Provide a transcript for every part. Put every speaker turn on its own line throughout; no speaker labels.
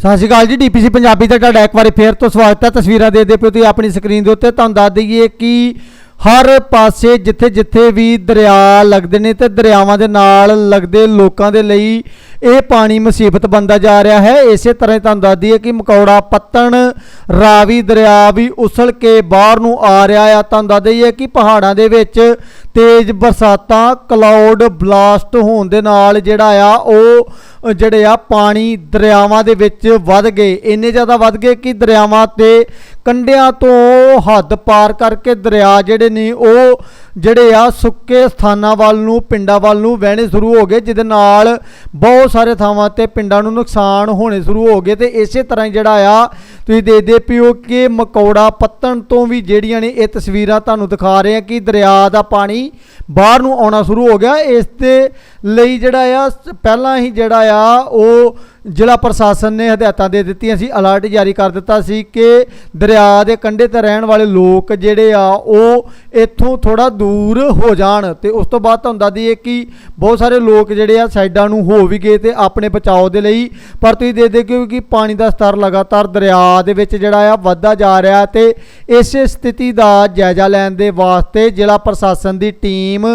ਸਤਿ ਸ਼੍ਰੀ ਅਕਾਲ ਜੀ, ਡੀਪੀਸੀ ਪੰਜਾਬੀ ਤੇ ਤੁਹਾਡਾ ਇੱਕ ਵਾਰੀ ਫੇਰ ਤੋਂ ਸਵਾਗਤ ਹੈ। ਤਸਵੀਰਾਂ ਦੇਖਦੇ ਪਿਓ ਤੁਸੀਂ ਆਪਣੀ ਸਕਰੀਨ ਦੇ ਉੱਤੇ। ਤੁਹਾਨੂੰ ਦੱਸ ਦਈਏ ਕਿ ਹਰ ਪਾਸੇ ਜਿੱਥੇ ਜਿੱਥੇ ਵੀ ਦਰਿਆ ਲੱਗਦੇ ਨੇ ਤੇ ਦਰਿਆਵਾਂ ਦੇ ਨਾਲ ਲੱਗਦੇ ਲੋਕਾਂ ਦੇ ਲਈ ਇਹ ਪਾਣੀ ਮੁਸੀਬਤ ਬੰਦਾ ਜਾ ਰਿਹਾ ਹੈ। ਇਸੇ ਤਰ੍ਹਾਂ ਹੀ ਤੁਹਾਨੂੰ ਦੱਸ ਦਈਏ ਕਿ ਮਕੌੜਾ ਪੱਤਣ ਰਾਵੀ ਦਰਿਆ ਵੀ ਉਸਲ ਕੇ ਬਾਹਰ ਨੂੰ ਆ ਰਿਹਾ ਆ। ਤੁਹਾਨੂੰ ਦੱਸ ਦਈਏ ਕਿ ਪਹਾੜਾਂ ਦੇ ਵਿੱਚ ਤੇਜ਼ ਬਰਸਾਤਾਂ ਕਲਾਉਡ ਬਲਾਸਟ ਹੋਣ ਦੇ ਨਾਲ ਜਿਹੜਾ ਆ, ਉਹ ਜਿਹੜੇ ਆ ਪਾਣੀ ਦਰਿਆਵਾਂ ਦੇ ਵਿੱਚ ਵੱਧ ਗਏ। ਇੰਨੇ ਜ਼ਿਆਦਾ ਵੱਧ ਗਏ ਕਿ ਦਰਿਆਵਾਂ ਤੇ ਕੰਢਿਆਂ ਤੋਂ ਹੱਦ ਪਾਰ ਕਰਕੇ ਦਰਿਆ ਜਿਹੜੇ ਨੇ, ਉਹ ਜਿਹੜੇ ਆ ਸੁੱਕੇ ਸਥਾਨਾਂ ਵੱਲ ਨੂੰ, ਪਿੰਡਾਂ ਵੱਲ ਨੂੰ ਵਹਿਣੇ ਸ਼ੁਰੂ ਹੋ ਗਏ, ਜਿਹਦੇ ਨਾਲ ਬਹੁਤ ਸਾਰੇ ਥਾਵਾਂ ਤੇ ਪਿੰਡਾਂ ਨੂੰ ਨੁਕਸਾਨ ਹੋਣੇ ਸ਼ੁਰੂ ਹੋ ਗਏ। ਤੇ ਇਸੇ ਤਰ੍ਹਾਂ ਹੀ ਜਿਹੜਾ ਆ, ਤੁਸੀਂ ਦੇਖਦੇ ਪਿਓ ਕਿ ਮਕੌੜਾ ਪੱਤਣ ਤੋਂ ਵੀ ਜਿਹੜੀਆਂ ਨੇ ਇਹ ਤਸਵੀਰਾਂ ਤੁਹਾਨੂੰ ਦਿਖਾ ਰਹੇ ਆ ਕਿ ਦਰਿਆ ਦਾ ਪਾਣੀ ਬਾਹਰ ਨੂੰ ਆਉਣਾ ਸ਼ੁਰੂ ਹੋ ਗਿਆ। ਇਸ ਤੇ ਲਈ ਜਿਹੜਾ ਆ ਪਹਿਲਾਂ ਹੀ ਜਿਹੜਾ ਆ, ਉਹ ਜ਼ਿਲ੍ਹਾ ਪ੍ਰਸ਼ਾਸਨ ਨੇ ਹਦਾਇਤਾਂ ਦੇ ਦਿੱਤੀਆਂ ਸੀ, ਅਲਰਟ ਜਾਰੀ ਕਰ ਦਿੱਤਾ ਸੀ ਕਿ ਦਰਿਆ ਦੇ ਕੰਢੇ ਤੇ ਰਹਿਣ ਵਾਲੇ ਲੋਕ ਜਿਹੜੇ ਆ, ਉਹ ਇੱਥੋਂ ਥੋੜਾ ਦੂਰ ਹੋ ਜਾਣ। ਤੇ ਉਸ ਤੋਂ ਬਾਅਦ ਤੁਹਾਨੂੰ ਦੱਸ ਦਈਏ ਕਿ ਬਹੁਤ ਸਾਰੇ ਲੋਕ ਜਿਹੜੇ ਆ, ਸਾਈਡਾਂ ਨੂੰ ਹੋ ਵੀ ਗਏ ਤੇ ਆਪਣੇ ਬਚਾਓ ਦੇ ਲਈ ਪਰ ਤੁਸੀਂ ਦੇਖਦੇ ਕਿਉਂਕਿ ਪਾਣੀ ਦਾ ਸਤਰ ਲਗਾਤਾਰ ਦਰਿਆ ਦੇ ਵਿੱਚ ਜਿਹੜਾ ਆ, ਵੱਧਦਾ ਜਾ ਰਿਹਾ ਤੇ ਇਸੇ ਸਥਿਤੀ ਦਾ ਜਾਇਜ਼ਾ ਲੈਣ ਦੇ ਵਾਸਤੇ ਜ਼ਿਲ੍ਹਾ ਪ੍ਰਸ਼ਾਸਨ ਦੀ ਟੀਮ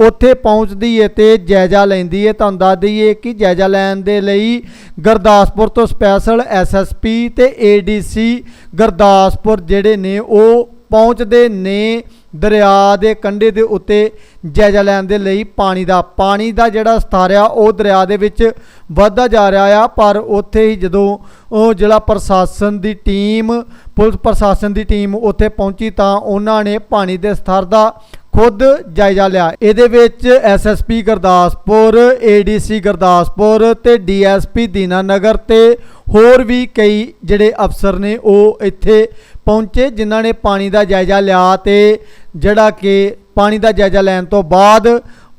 ਉੱਥੇ ਪਹੁੰਚਦੀ ਹੈ ਤੇ ਜਾਇਜ਼ਾ ਜਾਇਜ਼ਾ ਲੈਂਦੀ ਹੈ ਤੁਹਾਨੂੰ ਦੱਸ ਦਈਏ ਕਿ ਜਾਇਜ਼ਾ ਲੈਣ ਦੇ ਲਈ ਗੁਰਦਾਸਪੁਰ ਤੋਂ ਸਪੈਸ਼ਲ ਐਸਐਸਪੀ ਤੇ ਏਡੀਸੀ ਗੁਰਦਾਸਪੁਰ ਜਿਹੜੇ ਨੇ, ਉਹ ਪਹੁੰਚਦੇ ਨੇ ਦਰਿਆ ਦੇ ਕੰਢੇ ਦੇ ਉੱਤੇ ਜਾਇਜ਼ਾ ਲੈਣ ਦੇ ਲਈ ਪਾਣੀ ਦਾ। ਪਾਣੀ ਦਾ ਜਿਹੜਾ ਸਤਰ ਆ, ਉਹ ਦਰਿਆ ਦੇ ਵਿੱਚ ਵੱਧਦਾ ਜਾ ਰਿਹਾ ਆ, ਪਰ ਉੱਥੇ ਹੀ ਜਦੋਂ ਉਹ ਜਿਹੜਾ ਪ੍ਰਸ਼ਾਸਨ ਦੀ ਟੀਮ, ਪੁਲਿਸ ਪ੍ਰਸ਼ਾਸਨ ਦੀ ਟੀਮ ਉੱਥੇ ਪਹੁੰਚੀ ਤਾਂ ਉਹਨਾਂ ਨੇ ਪਾਣੀ ਦੇ ਸਤਰ ਦਾ ਖੁਦ ਜਾਇਜ਼ਾ ਲਿਆ। ਇਹਦੇ ਵਿੱਚ ਐਸਐਸਪੀ ਗੁਰਦਾਸਪੁਰ ਏਡੀਸੀ ਗੁਰਦਾਸਪੁਰ ਤੇ ਡੀਐਸਪੀ ਦੀਨਾਨਗਰ ਤੇ ਹੋਰ ਵੀ ਕਈ ਜਿਹੜੇ ਅਫਸਰ ਨੇ ਉਹ ਇੱਥੇ ਪਹੁੰਚੇ ਜਿਨ੍ਹਾਂ ਨੇ ਪਾਣੀ ਦਾ ਜਾਇਜ਼ਾ ਲਿਆ ਤੇ ਜਿਹੜਾ ਕਿ ਪਾਣੀ ਦਾ ਜਾਇਜ਼ਾ ਲੈਣ ਤੋਂ ਬਾਅਦ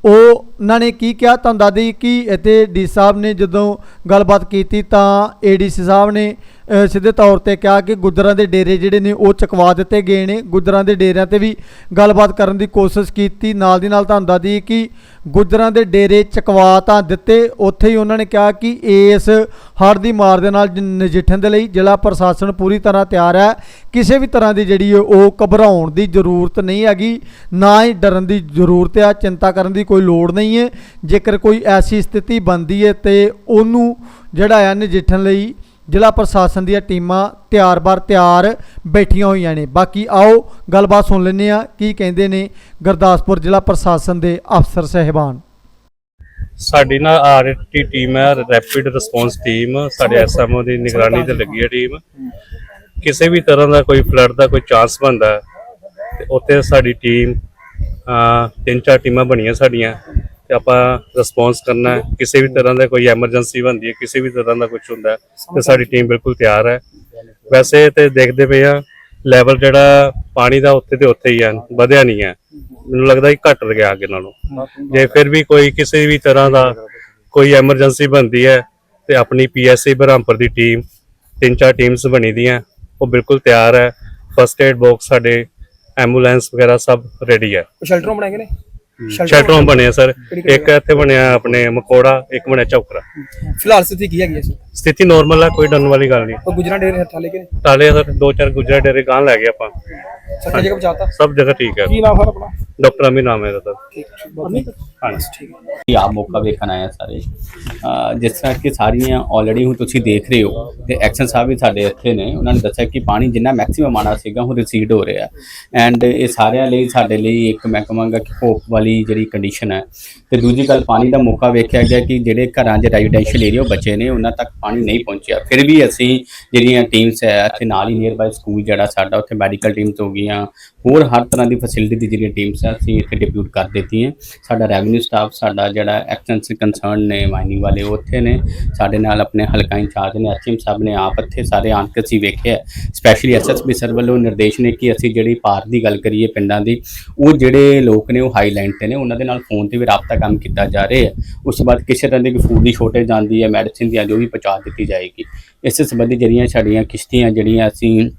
ਉਹ ਉਹਨਾਂ ਨੇ ਕੀ ਕਿਹਾ? ਤੁਹਾਨੂੰ ਦੱਸ ਦਈ ਕਿ ਇੱਥੇ ਡੀ ਸਾਹਿਬ ਨੇ ਜਦੋਂ ਗੱਲਬਾਤ ਕੀਤੀ ਤਾਂ ਏਡੀਸੀ ਸਾਹਿਬ ਨੇ ਸਿੱਧੇ ਤੌਰ ਤੇ ਕਿਹਾ ਕਿ ਗੁੱਜਰਾਂ ਦੇ ਡੇਰੇ ਜਿਹੜੇ ਨੇ ਉਹ ਚਕਵਾ ਦਿੱਤੇ ਗਏ ਨੇ। ਗੁੱਜਰਾਂ ਦੇ ਡੇਰਿਆਂ ਤੇ ਵੀ ਗੱਲਬਾਤ ਕਰਨ ਦੀ ਕੋਸ਼ਿਸ਼ ਕੀਤੀ। ਨਾਲ ਦੀ ਨਾਲ ਤੁਹਾਨੂੰ ਦੱਸਦੀ ਕਿ ਗੁੱਜਰਾਂ ਦੇ ਡੇਰੇ ਚਕਵਾ ਤਾਂ ਦਿੱਤੇ। ਉੱਥੇ ਹੀ ਉਹਨਾਂ ਨੇ ਕਿਹਾ ਕਿ ਇਸ ਹੜ੍ਹ ਦੀ ਮਾਰ ਦੇ ਨਾਲ ਜ- ਨਜਿੱਠਣ ਦੇ ਲਈ ਜ਼ਿਲ੍ਹਾ ਪ੍ਰਸ਼ਾਸਨ ਪੂਰੀ ਤਰ੍ਹਾਂ ਤਿਆਰ ਹੈ। ਕਿਸੇ ਵੀ ਤਰ੍ਹਾਂ ਦੀ ਜਿਹੜੀ ਉਹ ਘਬਰਾਉਣ ਦੀ ਜ਼ਰੂਰਤ ਨਹੀਂ ਹੈਗੀ। ਨਾ ਹੀ ਡਰਨ ਦੀ ਜ਼ਰੂਰਤ ਹੈ ਚਿੰਤਾ ਕਰਨ ਦੀ ਕੋਈ ਲੋੜ ਨਹੀਂ ਹੈ। ਜੇਕਰ ਕੋਈ ਐਸੀ ਸਥਿਤੀ ਬਣਦੀ ਹੈ ਤੇ ਉਹਨੂੰ ਜਿਹੜਾ ਆ ਨਜਿੱਠਣ ਲਈ ਜ਼ਿਲ੍ਹਾ ਪ੍ਰਸ਼ਾਸਨ ਦੀਆਂ ਟੀਮਾਂ ਤਿਆਰ-ਬਰ ਤਿਆਰ ਬੈਠੀਆਂ ਹੋਈਆਂ ਨੇ। ਬਾਕੀ ਆਓ ਗੱਲਬਾਤ ਸੁਣ ਲੈਂਦੇ ਆ ਕੀ ਕਹਿੰਦੇ ਨੇ ਗੁਰਦਾਸਪੁਰ ਜ਼ਿਲ੍ਹਾ ਪ੍ਰਸ਼ਾਸਨ ਦੇ ਅਫਸਰ ਸਹਿਬਾਨ।
ਸਾਡੀ ਨਾ ਆਰਟੀ ਟੀਮ ਹੈ ਰੈਪਿਡ ਰਿਸਪੌਂਸ ਟੀਮ ਸਾਡੇ ਐਸਐਮਓ ਦੀ ਨਿਗਰਾਨੀ ਤੇ ਲੱਗੀ ਹੈ ਟੀਮ। ਕਿਸੇ ਵੀ ਤਰ੍ਹਾਂ ਦਾ ਕੋਈ ਫਲੱਡ ਦਾ ਕੋਈ ਚਾਂਸ ਬਣਦਾ ਤੇ ਉੱਥੇ ਸਾਡੀ ਟੀਮ ਤਿੰਨ ਚਾਰ ਟੀਮਾਂ ਬਣੀਆਂ ਸਾਡੀਆਂ। ਤੇ ਆਪਾਂ ਰਿਸਪੌਂਸ ਕਰਨਾ ਹੈ। ਕਿਸੇ ਵੀ ਤਰ੍ਹਾਂ ਦਾ ਕੋਈ ਐਮਰਜੈਂਸੀ ਬਣਦੀ ਹੈ, ਕਿਸੇ ਵੀ ਤਰ੍ਹਾਂ ਦਾ ਕੁਝ ਹੁੰਦਾ ਤੇ ਸਾਡੀ ਟੀਮ ਬਿਲਕੁਲ ਤਿਆਰ ਹੈ। ਵੈਸੇ ਤੇ ਦੇਖਦੇ ਪਏ ਆ ਲੈਵਲ ਜਿਹੜਾ ਪਾਣੀ ਦਾ ਉੱਥੇ ਤੇ ਉੱਥੇ ਹੀ ਹੈ ਵਧਿਆ ਨਹੀਂ ਹੈ। ਮੈਨੂੰ ਲੱਗਦਾ ਕਿ ਘਟ ਗਿਆ ਅੱਗੇ ਨਾਲੋਂ। ਜੇ ਫਿਰ ਵੀ ਕੋਈ ਕਿਸੇ ਵੀ ਤਰ੍ਹਾਂ ਦਾ ਕੋਈ ਐਮਰਜੈਂਸੀ ਬਣਦੀ ਹੈ, ਤੇ ਆਪਣੀ ਪੀਐਸਸੀ ਬਰਹਮਪੁਰ ਦੀ ਟੀਮ ਤਿੰਨ ਚਾਰ ਟੀਮਸ ਬਣੀ ਦੀਆਂ, ਉਹ ਬਿਲਕੁਲ ਤਿਆਰ ਹੈ। ਫਸਟ ਏਡ ਬਾਕਸ ਸਾਡੇ ਐਂਬੂਲੈਂਸ ਵਗੈਰਾ ਸਭ ਰੈਡੀ ਹੈ।
ਸ਼ੈਲਟਰ ਬਣਾਏ ਨੇ?
ਸ਼ੈਲਟਰ ਬਣਿਆ ਸਰ ਇੱਕ ਇੱਥੇ ਬਣਿਆ ਆਪਣੇ ਮਕੋੜਾ ਇੱਕ ਬਣਿਆ ਚੌਕਰਾ।
ਫਿਲਹਾਲ ਸਥਿਤੀ ਕੀ ਹੈਗੀ ਵਕਤ?
ਸਥਿਤੀ ਨਾਰਮਲ ਹੈ ਕੋਈ ਡਰਨ ਵਾਲੀ ਗੱਲ ਨਹੀਂ।
ਉਹ ਗੁਜਰਾਂ ਡੇਰੇ ਹੱਥਾਂ ਲੈ ਕੇ?
ਤਾਲੇ ਸਰ ਦੋ ਚਾਰ ਗੁਜਰਾ ਡੇਰੇ ਗਾਂ ਲੈ ਗਏ ਆਪਾਂ।
ਸੱਚੀ ਜਗ੍ਹਾ ਪਹੁੰਚਾਤਾ?
ਸਭ ਜਗ੍ਹਾ ਠੀਕ ਹੈ
ਕੀ ਨਾਮ ਹੈ ਆਪਣਾ?
ਡਾਕਟਰ ਅਮੀ ਨਾਮ ਹੈ ਇਹਦਾ ਸਰ
ਠੀਕ
ਆਪ ਮੌਕਾ ਵੇਖਣ ਆਏ ਆ ਸਾਰੇ। ਜਿਸ ਤਰ੍ਹਾਂ ਕਿ ਸਾਰੀਆਂ ਆਲਰੇਡੀ ਹੁਣ ਤੁਸੀਂ ਦੇਖ ਰਹੇ ਹੋ ਤੇ ਐਕਸ਼ਨ ਸਾਹਿਬ ਵੀ ਸਾਡੇ ਇੱਥੇ ਨੇ। ਉਹਨਾਂ ਨੇ ਦੱਸਿਆ ਕਿ ਪਾਣੀ ਜਿੰਨਾ ਮੈਕਸਿਮਮ ਆਣਾ ਸੀਗਾ ਹੁਣ ਰਿਸੀਡ ਹੋ ਰਿਹਾ। ਐਂਡ ਇਹ ਸਾਰਿਆਂ ਲਈ ਸਾਡੇ ਲਈ ਇੱਕ ਮੈਂ ਕਹਾਂਗਾ ਕਿ ਹੋਪ ਵਾਲੀ ਜਿਹੜੀ ਕੰਡੀਸ਼ਨ ਹੈ। ਤੇ ਦੂਜੀ ਗੱਲ ਪਾਣੀ ਦਾ ਮੌਕਾ ਵੇਖਿਆ ਗਿਆ ਕਿ ਜਿਹੜੇ ਘਰਾਂ 'ਚ ਰੈਜ਼ੀਡੈਂਸ਼ੀਅਲ ਏਰੀਆ ਬਚੇ ਨੇ ਉਹਨਾਂ ਤੱਕ ਪਾਣੀ ਨਹੀਂ ਪਹੁੰਚਿਆ। ਫਿਰ ਵੀ ਅਸੀਂ ਜਿਹੜੀਆਂ ਟੀਮਸ ਹੈ, ਇੱਥੇ ਨਾਲ ਹੀ ਨੀਅਰ ਬਾਈ ਸਕੂਲ ਜਿਹੜਾ ਸਾਡਾ, ਉੱਥੇ ਮੈਡੀਕਲ ਟੀਮਸ ਹੋ ਗਈਆਂ ਹੋਰ ਹਰ ਤਰ੍ਹਾਂ ਦੀ ਫੈਸਿਲਿਟੀ ਦੀ ਜਿਹੜੀਆਂ ਟੀਮਸ ਆ, ਅਸੀਂ ਇੱਥੇ ਡਿਪਿਊਟ ਕਰ ਦਿੱਤੀਆਂ। ਸਾਡਾ ਰੈਵਨਿਊ ਸਟਾਫ ਸਾਡਾ ਜਿਹੜਾ ਐਕਸਟੈਂਸਿਵ ਕੰਸਰਨ ਨੇ ਮਾਈਨਿੰਗ ਵਾਲੇ, ਉਹ ਉੱਥੇ ਨੇ। ਸਾਡੇ ਨਾਲ ਆਪਣੇ ਹਲਕਾ ਇੰਚਾਰਜ ਨੇ ਐਸਐਮ ਸਾਹਿਬ ਨੇ ਆਪ ਇੱਥੇ ਸਾਰੇ ਆਣ ਕੇ ਅਸੀਂ ਵੇਖਿਆ। ਸਪੈਸ਼ਲੀ ਐਸਐਸਪੀ ਸਰ ਵੱਲੋਂ ਨਿਰਦੇਸ਼ ਨੇ ਕਿ ਅਸੀਂ ਜਿਹੜੀ ਪਾਰ ਦੀ ਗੱਲ ਕਰੀਏ ਪਿੰਡਾਂ ਦੀ, ਉਹ ਜਿਹੜੇ ਲੋਕ ਨੇ, ਉਹ ਹਾਈਲਾਈਨ ਤੇ ਨੇ, ਉਹਨਾਂ ਦੇ ਨਾਲ ਫੋਨ ਤੇ ਵੀ ਰਾਬਤਾ ਕੰਮ ਕੀਤਾ ਜਾ ਰਿਹਾ ਹੈ। ਉਸ ਤੋਂ ਬਾਅਦ ਕਿਸੇ ਤਰ੍ਹਾਂ ਦੀ ਕੋਈ ਫੂਡ ਦੀ ਸ਼ੋਰਟੇਜ ਆਉਂਦੀ ਹੈ ਮੈਡੀਸਿਨ ਦੀ ਆਉਂਦੀ ਉਹ ਵੀ ਪਹੁੰਚਾ ਦਿੱਤੀ ਜਾਏਗੀ। ਇਸ ਸੰਬੰਧੀ ਜਿਹੜੀਆਂ ਸਾਡੀਆਂ ਕਿਸ਼ਤੀਆਂ, ਜਿਹੜੀਆਂ ਅਸੀਂ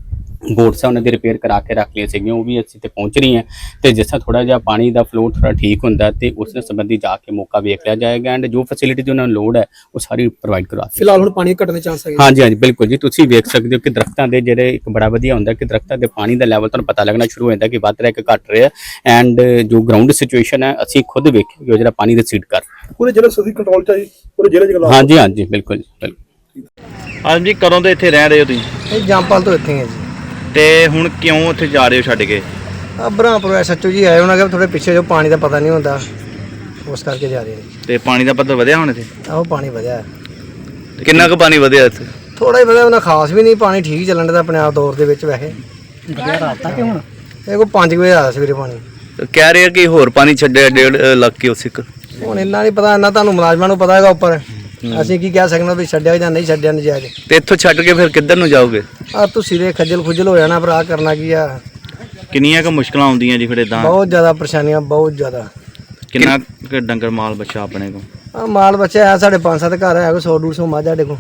ਆ ਉਹਨਾਂ ਦੀ ਰਿਪੇਅਰ ਕਰਾ ਕੇ ਰੱਖ ਲਈਆਂ ਸੀਗੀਆਂ ਉਹ ਵੀ ਅਸੀਂ ਤੇ ਪਹੁੰਚ ਰਹੀਆਂ। ਤੇ ਜਿਸ ਤਰ੍ਹਾਂ ਥੋੜਾ ਜਿਹਾ ਪਾਣੀ ਦਾ ਫਲੋ ਥੋੜਾ ਠੀਕ ਹੁੰਦਾ ਤੇ ਉਸ ਨਾਲ ਸੰਬੰਧੀ ਜਾ ਕੇ ਮੌਕਾ ਵੇਖ ਲਿਆ ਜਾਏਗਾ ਐਂਡ ਜੋ ਫੈਸਿਲਿਟੀ ਉਹਨਾਂ ਨੂੰ ਲੋੜ ਹੈ ਉਹ ਸਾਰੀ ਪ੍ਰੋਵਾਈਡ ਕਰਵਾ ਦਿੱਤੀ
ਫਿਲਹਾਲ ਹੁਣ ਪਾਣੀ ਘਟਣ ਦੇ ਚਾਂਸ ਹੈਗੇ।
ਹਾਂਜੀ ਹਾਂਜੀ ਬਿਲਕੁਲ ਜੀ। ਤੁਸੀਂ ਵੇਖ ਸਕਦੇ ਹੋ ਕਿ ਦਰਖਤਾਂ ਦੇ ਜਿਹੜੇ ਇੱਕ ਬੜਾ ਵਧੀਆ ਹੁੰਦਾ ਕਿ ਦਰਖਤਾਂ ਦੇ ਪਾਣੀ ਦਾ ਲੈਵਲ ਤੁਹਾਨੂੰ ਪਤਾ ਲੱਗਣਾ ਸ਼ੁਰੂ ਹੋ ਜਾਂਦਾ ਕਿ ਵੱਧ ਰਿਹਾ ਕਿ ਘਟ ਰਿਹਾ ਐਂਡ ਜੋ ਗਰਾਊਂਡ ਸਿਚੁਏਸ਼ਨ ਹੈ ਅਸੀਂ ਖੁਦ ਵੇਖੀ ਕਿ ਉਹ ਜਿਹੜਾ ਪਾਣੀ ਰਿਸੀਡ ਕਰ ਰਿਹਾ।
ਪੂਰੇ ਜ਼ਿਲ੍ਹੇ ਸਦੀ ਕੰਟਰੋਲ ਚ ਆਈ ਪੂਰੇ ਜ਼ਿਲ੍ਹੇ ਚ
ਹਾਂਜੀ ਹਾਂਜੀ ਬਿਲਕੁਲ ਜੀ, ਬਿਲਕੁਲ।
ਹਾਂਜੀ ਕਦੋਂ ਦੇ ਇੱਥੇ ਰਹਿ ਰਹੇ ਹੋ ਤੁਸੀਂ?
ਇਹ ਜੰਪਾਲ ਤੋਂ ਇੱਥੇ ਹੈ ਜੀ।
ਤੇ ਹੁਣ ਕਿਉਂ ਉੱਥੇ ਜਾ ਰਹੇ ਹੋ ਛੱਡ ਕੇ?
ਆ ਬ੍ਰਹਮਪੁਰ ਐਸਐਚਓ ਜੀ ਆਏ ਉਹਨਾਂ ਕੇ ਥੋੜੇ ਪਿੱਛੇ ਜੋ ਪਾਣੀ ਦਾ ਪਤਾ ਨਹੀਂ ਹੁੰਦਾ ਉਸ ਕਰਕੇ ਜਾ ਰਹੇ
ਤੇ ਪਾਣੀ ਦਾ ਪੱਧਰ ਵਧਿਆ ਹੁਣ ਇੱਥੇ?
ਆਹ ਪਾਣੀ ਵਧਿਆ। ਹੈ
ਕਿੰਨਾ ਕੁ ਪਾਣੀ ਵਧਿਆ ਇੱਥੇ?
ਥੋੜਾ ਹੀ ਵਧਿਆ ਉਹਨਾਂ ਖਾਸ ਵੀ ਨਹੀਂ ਪਾਣੀ ਠੀਕ ਹੀ ਚੱਲਣ ਦਾ ਆਪਣੇ ਆਪ ਦੌਰ ਦੇ ਵਿੱਚ ਵੈਸੇ। ਵਧਿਆ ਰਾਤ ਤੱਕ ਹੁਣ? ਇਹ ਕੋ 5 ਵਜੇ ਆਇਆ ਸਵੇਰੇ ਪਾਣੀ।
ਕਹਿ ਰਹੇ ਆ ਕਿ ਹੋਰ ਪਾਣੀ ਛੱਡਿਆ ਡੇਢ ਅ, ਲੱਖ ਕਿਉਸਿਕ
ਹੁਣ ਇੰਨਾ ਨਹੀਂ ਪਤਾ ਇੰਨਾ ਤੁਹਾਨੂੰ ਮੁਲਾਜ਼ਮਾਂ ਨੂੰ ਪਤਾ ਹੈਗਾ ਉੱਪਰ। ਅਸੀਂ ਕੀ ਕਹਿ ਸਕਦੇ ਹਾਂ ਵੀ ਛੱਡਿਆ ਜਾਂ ਨਹੀਂ ਛੱਡਿਆ ਨਜਾਇਜ਼?
ਤੇ ਇੱਥੋਂ ਛੱਡ ਕੇ ਫਿਰ ਕਿੱਧਰ ਨੂੰ ਜਾਓਗੇ?
ਆ ਤੁਸੀਂ ਦੇ ਖੱਜਲ ਖੁਜਲ ਹੋ ਜਾਣਾ ਭਰਾ ਕਰਨਾ ਕੀ ਆ?
ਕਿੰਨੀਆਂ ਕੁ ਮੁਸ਼ਕਲਾਂ ਆਉਂਦੀਆਂ ਜੀ ਫਿਰ ਇਦਾਂ
ਬਹੁਤ ਜ਼ਿਆਦਾ ਪਰੇਸ਼ਾਨੀਆਂ ਬਹੁਤ ਜ਼ਿਆਦਾ।
ਕਿੰਨਾ ਕੁ ਡੰਗਰ ਮਾਲ ਬੱਚਾ ਆਪਣੇ ਕੋਲ?
ਆ ਮਾਲ ਬੱਚਾ ਹੈ ਸਾਡੇ ਪੰਜ ਸੱਤ ਘਰ ਹੈ ਕੋਈ 100 150 ਮੱਝ ਸਾਡੇ ਕੋਲ।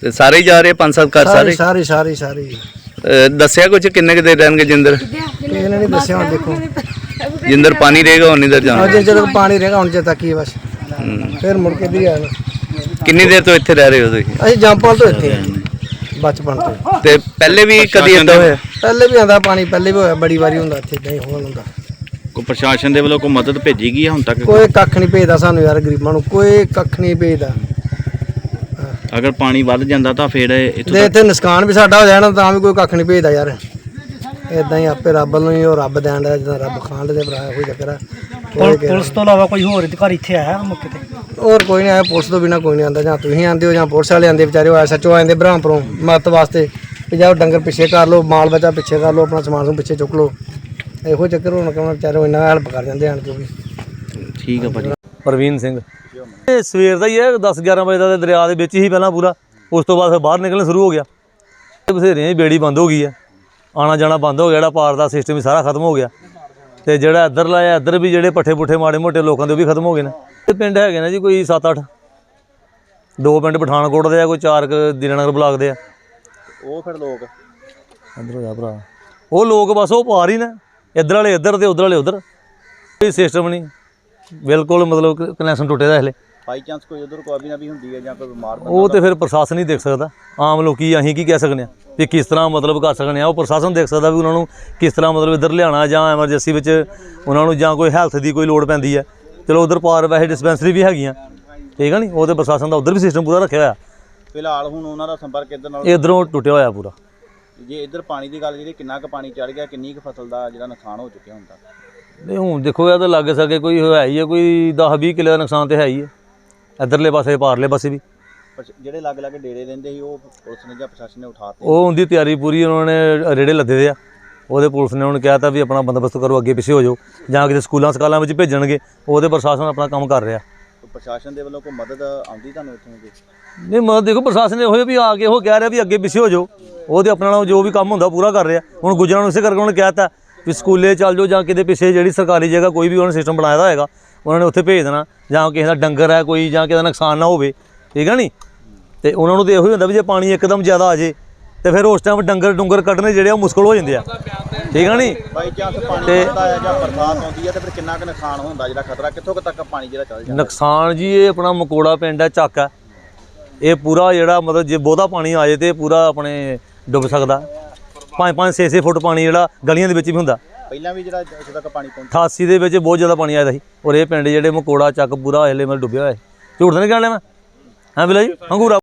ਤੇ ਸਾਰੇ ਹੀ ਜਾ ਰਹੇ ਪੰਜ ਸੱਤ ਘਰ
ਸਾਰੇ?
ਸਾਰੇ
ਸਾਰੇ ਸਾਰੇ ਸਾਰੇ।
ਦੱਸਿਆ ਕੁਝ ਕਿੰਨੇ ਕੁ ਦੇਰ ਰਹਿਣਗੇ ਜਿੰਦਰ?
ਕਿਸੇ ਨੇ ਨਹੀਂ ਦੱਸਿਆ ਹੁਣ ਦੇਖੋ।
ਜਿੰਦਰ ਪਾਣੀ ਰਹੇਗਾ ਉਨੀ ਦੇਰ ਜਾਣਾ।
ਅਜੇ ਜਦੋਂ ਪਾਣੀ ਰਹੇਗਾ ਹੁਣ ਜੇ ਤੱਕ ਹੈ ਬਸ। ਫਿਰ ਮੁੜ ਕੇ ਵੀ ਆਣਾ
ਕਿੰਨੀ ਦੇਰ ਤੋਂ ਇੱਥੇ ਰਹਿ ਰਹੇ ਹੋ ਤੁਸੀਂ?
ਅਸੀਂ ਜੰਪਾਲ ਤੋਂ ਇੱਥੇ ਹਾਂ ਬਚਪਨ ਤੋਂ।
ਤੇ ਪਹਿਲੇ ਵੀ ਕਦੀ ਏਦਾਂ ਹੋਇਆ?
ਪਹਿਲੇ ਵੀ ਆਂਦਾ ਪਾਣੀ ਪਹਿਲੇ ਵੀ ਹੋਇਆ ਬੜੀ ਵਾਰੀ ਹੁੰਦਾ ਇੱਥੇ ਨਹੀਂ ਹੋਣ ਹੁੰਦਾ।
ਕੋਈ ਪ੍ਰਸ਼ਾਸਨ ਦੇ ਵੱਲੋਂ ਕੋਈ ਮਦਦ ਭੇਜੀ ਗਈ ਹੈ ਹੁਣ ਤੱਕ?
ਕੋਈ ਕੱਖ ਨਹੀਂ ਭੇਜਦਾ ਸਾਨੂੰ ਯਾਰ ਗਰੀਬਾਂ ਨੂੰ ਕੋਈ ਕੱਖ ਨਹੀਂ ਭੇਜਦਾ।
ਅਗਰ ਪਾਣੀ ਵੱਧ ਜਾਂਦਾ ਤਾਂ ਫਿਰ ਇੱਥੋਂ
ਇੱਥੇ ਨੁਕਸਾਨ ਵੀ ਸਾਡਾ ਹੋ ਜਾਣਾ ਤਾਂ ਵੀ ਕੋਈ ਕੱਖ ਨਹੀਂ ਭੇਜਦਾ ਯਾਰ। ਇਦਾਂ ਹੀ ਆਪੇ ਰੱਬ ਨੂੰ ਹੀ ਉਹ ਰੱਬ ਦੇਣ ਦਾ ਜਦੋਂ ਰੱਬ ਖਾਣ ਦੇ ਭਰਾ ਕੋਈ ਚੱਕਰ ਆ। ਪੁਲਿਸ ਤੋਂ ਇਲਾਵਾ ਕੋਈ ਹੋਰ ਅਧਿਕਾਰੀ ਇੱਥੇ ਆਇਆ ਮੌਕੇ ਤੇ? ਹੋਰ ਕੋਈ ਨਹੀਂ ਆਇਆ ਪੁਲਿਸ ਤੋਂ ਬਿਨਾ ਕੋਈ ਨਹੀਂ ਆਂਦਾ ਜਾਂ ਤੁਸੀਂ ਆਂਦੇ ਹੋ ਜਾਂ ਪੁਲਿਸ ਵਾਲੇ ਆਂਦੇ ਵਿਚਾਰੇ ਉਹ ਸੱਚੋ ਆਂਦੇ ਬ੍ਰਹਮਪੁਰੋਂ ਮਤ ਵਾਸਤੇ ਵੀ ਜਾਓ ਡੰਗਰ ਪਿੱਛੇ ਕਰ ਲਓ ਮਾਲ ਬਚਾ ਪਿੱਛੇ ਕਰ ਲਓ ਆਪਣਾ ਸਮਾਨ ਨੂੰ ਪਿੱਛੇ ਚੁੱਕ ਲਓ। ਇਹੋ ਚੱਕਰ ਹੁਣ ਕਿਉਂ ਵਿਚਾਰੇ ਉਹ ਇੰਨਾ ਹੈਲਪ ਕਰ ਜਾਂਦੇ ਆਣ ਕੇ ਵੀ।
ਠੀਕ ਆ ਭਾਜੀ।
ਪ੍ਰਵੀਨ ਸਿੰਘ। ਇਹ ਸਵੇਰ ਦਾ ਹੀ ਹੈ 10 11 ਵਜੇ ਦਾ ਤੇ ਦਰਿਆ ਦੇ ਵਿੱਚ ਹੀ ਪਹਿਲਾਂ ਪੂਰਾ। ਉਸ ਤੋਂ ਬਾਅਦ ਫਿਰ ਬਾਹਰ ਨਿਕਲਣਾ ਸ਼ੁਰੂ ਹੋ ਗਿਆ। ਦੀ ਬੇੜੀ ਬੰਦ ਹੋ ਗਈ ਹੈ। ਆਣਾ ਜਾਣਾ ਬੰਦ ਹੋ ਗਿਆ ਜਿਹੜਾ ਪਾਰ ਦਾ ਸਿਸਟਮ ਹੀ ਸਾਰਾ ਖਤਮ ਹੋ ਗਿਆ। ਤੇ ਜਿਹੜਾ ਇੱਧਰ ਲਾਇਆ ਇੱਧਰ ਵੀ ਜਿਹੜੇ ਪੱਠੇ ਪੁੱਠੇ ਮਾੜੇ ਮੋਟੇ ਲੋਕਾਂ ਦੇ ਉਹ ਵੀ ਖਤਮ ਹੋ ਗਏ ਨੇ। ਤੇ ਪਿੰਡ ਹੈਗੇ ਨੇ ਜੀ ਕੋਈ 7-8 ਦੋ ਪਿੰਡ ਪਠਾਨਕੋਟ ਦੇ ਆ ਕੋਈ ਚਾਰ ਕੁ ਦੀਨਾਨਗਰ ਬਲਾਕ ਦੇ ਆ।
ਉਹ ਫਿਰ ਲੋਕ।
ਹੋ ਜਾ ਭਰਾ। ਉਹ ਲੋਕ ਬਸ ਉਹ ਪਾਰ ਹੀ ਨੇ। ਇੱਧਰ ਵਾਲੇ ਇੱਧਰ ਤੇ ਉੱਧਰ ਵਾਲੇ ਉੱਧਰ। ਕੋਈ ਸਿਸਟਮ ਨਹੀਂ। ਬਿਲਕੁਲ ਮਤਲਬ ਕਨੈਕਸ਼ਨ ਟੁੱਟੇ ਦਾ ਹਲੇ।
ਬਾਈ ਚਾਂਸ ਕੋਈ ਉਧਰ ਕੋਈ ਵੀ ਨਾ ਵੀ ਹੁੰਦੀ ਹੈ ਜਾਂ ਕੋਈ ਬਿਮਾਰ
ਉਹ ਤੇ ਫਿਰ ਪ੍ਰਸ਼ਾਸਨ ਹੀ ਦੇਖ ਸਕਦਾ। ਆਮ ਲੋਕੀ ਅਸੀਂ ਕੀ ਕਹਿ ਸਕਦੇ ਆ ਵੀ ਕਿਸ ਤਰ੍ਹਾਂ ਮਤਲਬ ਕਰ ਸਕਦੇ ਆ ਉਹ ਪ੍ਰਸ਼ਾਸਨ ਦੇਖ ਸਕਦਾ ਵੀ ਉਹਨਾਂ ਨੂੰ ਕਿਸ ਤਰ੍ਹਾਂ ਮਤਲਬ ਇੱਧਰ ਲਿਆਉਣਾ ਜਾਂ ਐਮਰਜੈਂਸੀ ਵਿੱਚ ਉਹਨਾਂ ਨੂੰ ਜਾਂ ਕੋਈ ਹੈਲਥ ਦੀ ਕੋਈ ਲੋੜ ਪੈਂਦੀ ਹੈ। ਚਲੋ ਉਧਰ ਪਾਰ ਵੈਸੇ ਡਿਸਪੈਂਸਰੀ ਵੀ ਹੈਗੀਆਂ। ਠੀਕ ਆ ਨਹੀਂ ਉਹ ਤੇ ਪ੍ਰਸ਼ਾਸਨ ਦਾ ਉਧਰ ਵੀ ਸਿਸਟਮ ਪੂਰਾ ਰੱਖਿਆ ਹੋਇਆ।
ਫਿਲਹਾਲ ਹੁਣ ਉਹਨਾਂ ਦਾ ਸੰਪਰਕ ਇੱਧਰ ਨਾਲ
ਇਧਰੋਂ ਟੁੱਟਿਆ ਹੋਇਆ ਪੂਰਾ।
ਜੇ ਇੱਧਰ ਪਾਣੀ ਦੀ ਗੱਲ ਜਿਹੜੀ ਕਿੰਨਾ ਕੁ ਪਾਣੀ ਚੜ ਗਿਆ ਕਿੰਨੀ ਕੁ ਫਸਲ ਦਾ ਜਿਹੜਾ ਨੁਕਸਾਨ ਹੋ ਚੁੱਕਿਆ ਹੁੰਦਾ?
ਨਹੀਂ ਹੁਣ ਦੇਖੋ ਇਹ ਤਾਂ ਲੱਗ ਸਕੇ ਕੋਈ ਹੈ ਹੀ ਹੈ ਕੋਈ 10 20 ਕਿੱਲੇ ਦਾ ਨੁਕਸਾਨ ਤੇ ਹੈ ਹੀ ਹੈ ਇਧਰਲੇ ਪਾਸੇ ਪਾਰਲੇ ਪਾਸੇ ਵੀ।
ਜਿਹੜੇ ਲੱਗ ਲੱਗ ਡੇਰੇ ਰਹਿੰਦੇ ਸੀ ਉਹ ਪੁਲਿਸ ਨੇ ਜਾਂ ਪ੍ਰਸ਼ਾਸਨ ਨੇ ਉਠਾਤੇ
ਉਹ ਉਹਦੀ ਤਿਆਰੀ ਪੂਰੀ ਉਹਨਾਂ ਨੇ ਰੇੜੇ ਲੱਦੇ ਦੇ ਆ। ਉਹਦੇ ਪੁਲਿਸ ਨੇ ਉਹਨੂੰ ਕਿਹਾ ਤਾਂ ਵੀ ਆਪਣਾ ਬੰਦੋਬਸਤ ਕਰੋ ਅੱਗੇ ਪਿੱਛੇ ਹੋ ਜਾਓ। ਜਾਂ ਕਿਤੇ ਸਕੂਲਾਂ ਸਕਾਲਾਂ ਵਿੱਚ ਭੇਜਣਗੇ ਉਹਦੇ ਪ੍ਰਸ਼ਾਸਨ ਆਪਣਾ ਕੰਮ ਕਰ ਰਿਹਾ।
ਪ੍ਰਸ਼ਾਸਨ ਦੇ ਵੱਲੋਂ ਕੋਈ ਮਦਦ ਆਉਂਦੀ ਤੁਹਾਨੂੰ ਇੱਥੋਂ ਦੀ?
ਨਹੀਂ ਮਤਲਬ ਦੇਖੋ ਪ੍ਰਸ਼ਾਸਨ ਨੇ ਹੋਏ ਵੀ ਆ ਕੇ ਉਹ ਕਹਿ ਰਿਹਾ ਵੀ ਅੱਗੇ ਪਿੱਛੇ ਹੋ ਜਾਓ। ਉਹਦੇ ਆਪਣੇ ਨਾਲ ਜੋ ਵੀ ਕੰਮ ਹੁੰਦਾ ਪੂਰਾ ਕਰ ਰਿਹਾ। ਹੁਣ ਗੁਜਰਾਂ ਨੂੰ ਇਸੇ ਕਰਕੇ ਉਹਨੇ ਕਿਹਾ ਤਾ ਵੀ ਸਕੂਲੇ ਚੱਲ ਜਾਓ ਜਾਂ ਕਿਤੇ ਪਿੱਛੇ ਜਿਹੜੀ ਸਰਕਾਰੀ ਜਗ੍ਹਾ ਕੋਈ ਵੀ ਉਹਨਾਂ ਸਿਸਟਮ ਬਣਾਇਆ ਹੋਏਗਾ ਉਹਨਾਂ ਨੇ ਉੱਥੇ ਭੇਜ ਦੇਣਾ। ਜਾਂ ਕਿਸੇ ਦਾ ਡੰਗਰ ਹੈ ਕੋਈ ਜਾਂ ਕਿਸੇ ਦਾ ਨੁਕਸਾਨ ਨਾ ਹੋਵੇ। ਠੀਕ ਹੈ ਨਹੀਂ ਤੇ ਉਹਨਾਂ ਨੂੰ ਤੇ ਇਹੋ ਹੀ ਹੁੰਦਾ ਵੀ ਜੇ ਪਾਣੀ ਇੱਕਦਮ ਜ਼ਿਆਦਾ ਆ ਜੇ ਤੇ ਫਿਰ ਉਸ ਟਾਈਮ ਡੰਗਰ ਡੁੰਗਰ ਕੱਢਣੇ ਜਿਹੜੇ ਉਹ ਮੁਸ਼ਕਲ ਹੋ ਜਾਂਦੇ ਆ। ਠੀਕ ਹੈ ਨਹੀਂ
ਬਾਈ ਚਾਂਸ ਪਾਣੀ ਵੱਧਦਾ ਹੈ ਜਾਂ ਬਰਸਾਤ ਆਉਂਦੀ ਹੈ ਤੇ ਫਿਰ ਕਿੰਨਾ ਕੁ ਨੁਕਸਾਨ ਹੁੰਦਾ ਜਿਹੜਾ ਖਤਰਾ? ਕਿੱਥੋਂ ਤੱਕ ਪਾਣੀ ਜਿਹੜਾ ਚੱਲ ਜਾਂਦਾ?
ਨੁਕਸਾਨ ਜੀ ਇਹ ਆਪਣਾ ਮਕੋੜਾ ਪਿੰਡ ਹੈ ਚੱਕ ਹੈ ਇਹ ਪੂਰਾ ਜਿਹੜਾ ਮਤਲਬ ਜੇ ਬਹੁਤਾ ਪਾਣੀ ਆ ਜਾਏ ਤੇ ਪੂਰਾ ਆਪਣੇ ਡੁੱਬ ਸਕਦਾ। 5-5 6-6 ਫੁੱਟ ਪਾਣੀ ਜਿਹੜਾ ਗਲੀਆਂ ਦੇ ਵਿੱਚ ਵੀ ਹੁੰਦਾ।
ਪਹਿਲਾਂ ਵੀ ਜਿਹੜਾ ਇੱਥੇ ਤੱਕ ਪਾਣੀ ਪਹੁੰਚਿਆ?
88 ਦੇ ਵਿੱਚ ਬਹੁਤ ਜ਼ਿਆਦਾ ਪਾਣੀ ਆਇਆ ਸੀ। ਔਰ ਇਹ ਪਿੰਡ ਜਿਹੜੇ ਮਕੋੜਾ ਚੱਕ ਪੂਰਾ ਹਲੇ ਮਤਲਬ ਡੁੱਬਿਆ ਹੋਇਆ ਝੂਠ ਤਾਂ ਨਹੀਂ ਕਹਿਣ ਲਿਆ ਮੈਂ? ਹਾਂ ਬਿਲਾ ਜੀ? ਹੰਗੂਰਾ।